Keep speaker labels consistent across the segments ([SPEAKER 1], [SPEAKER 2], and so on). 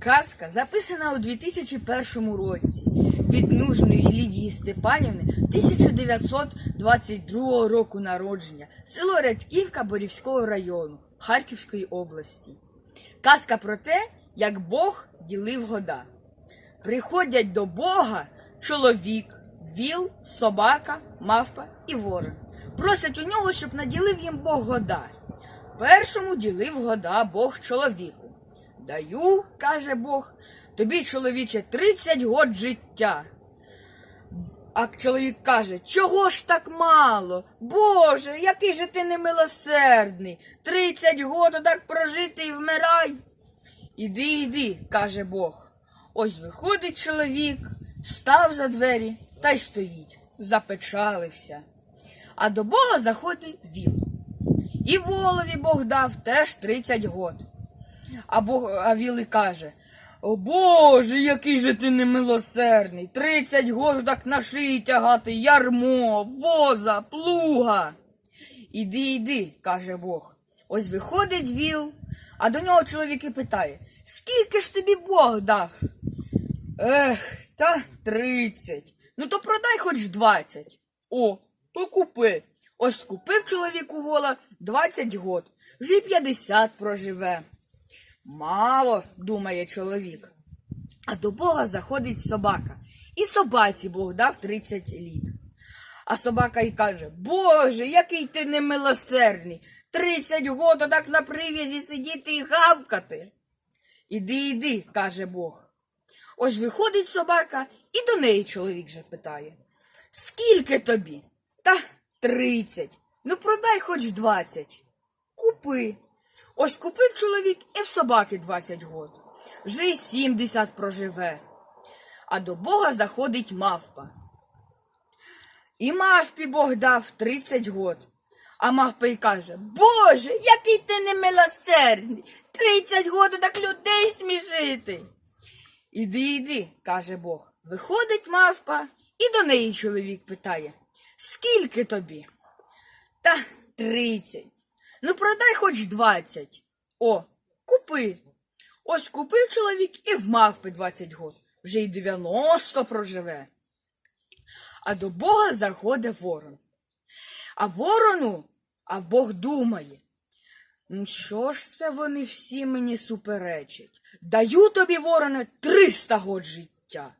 [SPEAKER 1] Казка записана у 2001 році від нужної Лідії Степанівни 1922 року народження, село Рядківка Борівського району Харківської області. Казка про те, як Бог ділив года. Приходять до Бога чоловік, віл, собака, мавпа і ворон. Просять у нього, щоб наділив їм Бог года. Першому ділив года Бог чоловіку. Даю, каже Бог, тобі, чоловіче, 30 год життя. А чоловік каже, чого ж так мало? Боже, який же ти немилосердний. 30 год так прожити і вмирай. Іди, іди, каже Бог. Ось виходить чоловік, став за двері та й стоїть, запечалився. А до Бога заходить віл. І волові Бог дав теж 30 год. А Бог, а віл каже: О Боже, який же ти немилосердний! 30 год так на шиї тягати ярмо, воза, плуга. Іди, іди, каже Бог. Ось виходить віл, а до нього чоловік і питає: Скільки ж тобі Бог дав? Ех, та тридцять. Ну то продай хоч двадцять. О, то купи. Ось купив чоловіку вола двадцять год, вже й п'ятдесят проживе. Мало, думає чоловік. А до Бога заходить собака. І собаці Бог дав 30 літ. А собака й каже: Боже, який ти немилосердний! 30 год так на прив'язі сидіти і гавкати. Іди, іди, каже Бог. Ось виходить собака, і до неї чоловік же питає. Скільки тобі? Та тридцять. Ну продай хоч двадцять. Купи. Ось купив чоловік і в собаки двадцять год. Вже й сімдесят проживе. А до Бога заходить мавпа. І мавпі Бог дав тридцять год. А мавпа й каже, Боже, який ти немилосердний! Тридцять год так людей смішити. Іди, іди, каже Бог. Виходить мавпа, і до неї чоловік питає, скільки тобі? Та тридцять. Ну продай хоч двадцять. О, купи. Ось купив чоловік і в мавпи двадцять год. Вже й дев'яносто проживе. А до Бога заходить ворон. А ворону, а Бог думає. Що ж це вони всі мені суперечать? Даю тобі, вороне, триста год життя.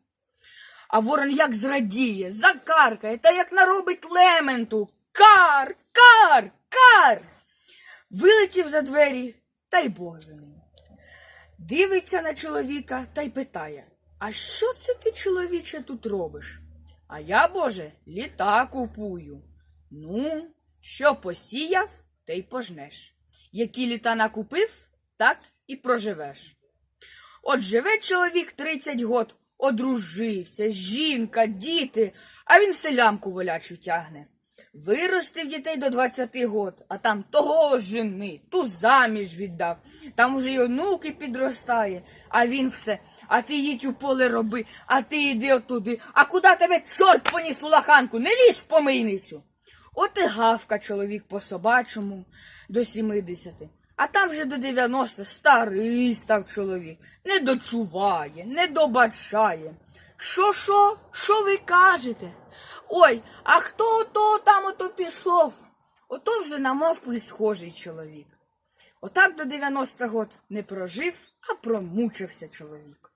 [SPEAKER 1] А ворон як зрадіє, закаркає, та як наробить лементу. Кар, кар. Вилетів за двері, та й Бог за ним. Дивиться на чоловіка та й питає: А що це ти, чоловіче, тут робиш? А я, Боже, літа купую. Ну, що посіяв, те й пожнеш. Які літа накупив, так і проживеш. От живе чоловік 30 год, одружився, жінка, діти, а він селямку волячу тягне. Виростив дітей до 20 год, а там того жени, ту заміж віддав. Там уже й онуки підростає, а він все. А ти їдь у поле роби, а ти йди отуди. А куди тебе чорт поніс у лаханку? Не лізь в помийницю. От і гавка чоловік по собачому до 70. А там вже до 90 старий став чоловік. Не дочуває, не добачає. Що, що? Що ви кажете? Ой, а хто ото там ото пішов? Ото вже на мовку й схожий чоловік. Отак до 90 год не прожив, а промучився чоловік.